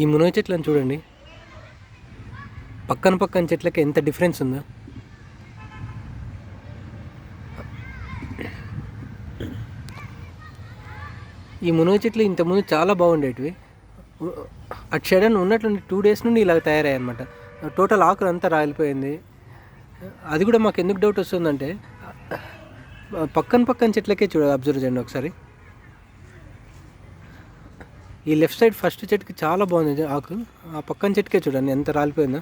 ఈ మునగ చెట్లను చూడండి. పక్కన పక్కన చెట్లకి ఎంత డిఫరెన్స్ ఉందో. ఈ మునగ చెట్లు ఇంతకుముందు చాలా బాగుండేటివి. అటు సైడ్ ఉన్నట్లుండి టూ డేస్ నుండి ఇలా తయారయ్యాయి అనమాట టోటల్ ఆకులు అంతా రాలిపోయింది. అది కూడా మాకు ఎందుకు డౌట్ వస్తుందంటే పక్కన పక్కన చెట్లకే చూడ అబ్జర్వ్ చేయండి ఒకసారి. ఈ లెఫ్ట్ సైడ్ ఫస్ట్ చెట్టుకి చాలా బాగుంది. ఆకు. ఆ పక్కన చెట్టుకే చూడండి ఎంత రాలిపోయిందో.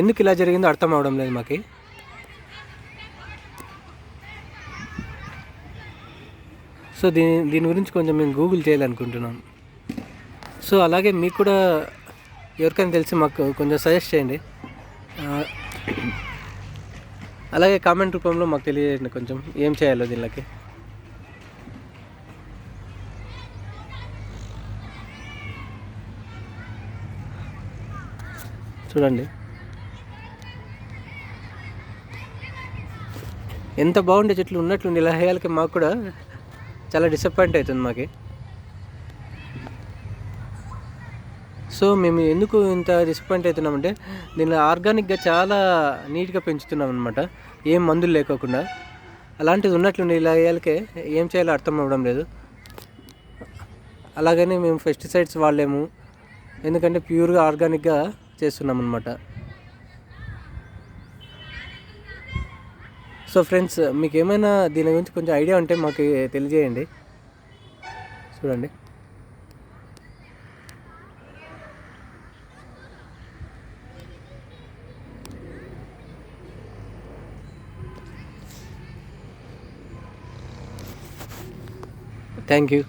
ఎందుకు ఇలా జరిగిందో అర్థం అవడం లేదు మాకు. సో దీని దీని గురించి కొంచెం మేము గూగుల్ చేయాలనుకుంటున్నాం. సో అలాగే మీకు కూడా ఎవరికైనా తెలిసి మాకు కొంచెం సజెస్ట్ చేయండి. అలాగే కామెంట్ రూపంలో మాకు తెలియజేయండి కొంచెం ఏం చేయాలో దీనికి చూడండి. ఎంత బాగుండే చెట్లు ఉన్నట్లుండి ఇలా హేయాలకి మాకు కూడా చాలా డిసప్పాయింట్ అవుతుంది మాకు. సో మేము ఎందుకు ఇంత డిసప్పాయింట్ అవుతున్నామంటే దీనిలో ఆర్గానిక్గా చాలా నీట్గా పెంచుతున్నాం అనమాట ఏం మందులు లేకోకుండా. అలాంటిది ఉన్నట్లుండి ఇలా వేయాలకే ఏం చేయాలో అర్థం అవ్వడం లేదు. అలాగని మేము పెస్టిసైడ్స్ వాడలేము. ఎందుకంటే ప్యూర్గా ఆర్గానిక్గా చేస్తున్నాం అనమాట సో ఫ్రెండ్స్ మీకు ఏమైనా దీని గురించి కొంచెం ఐడియా ఉంటే మాకు తెలియజేయండి. చూడండి. Thank you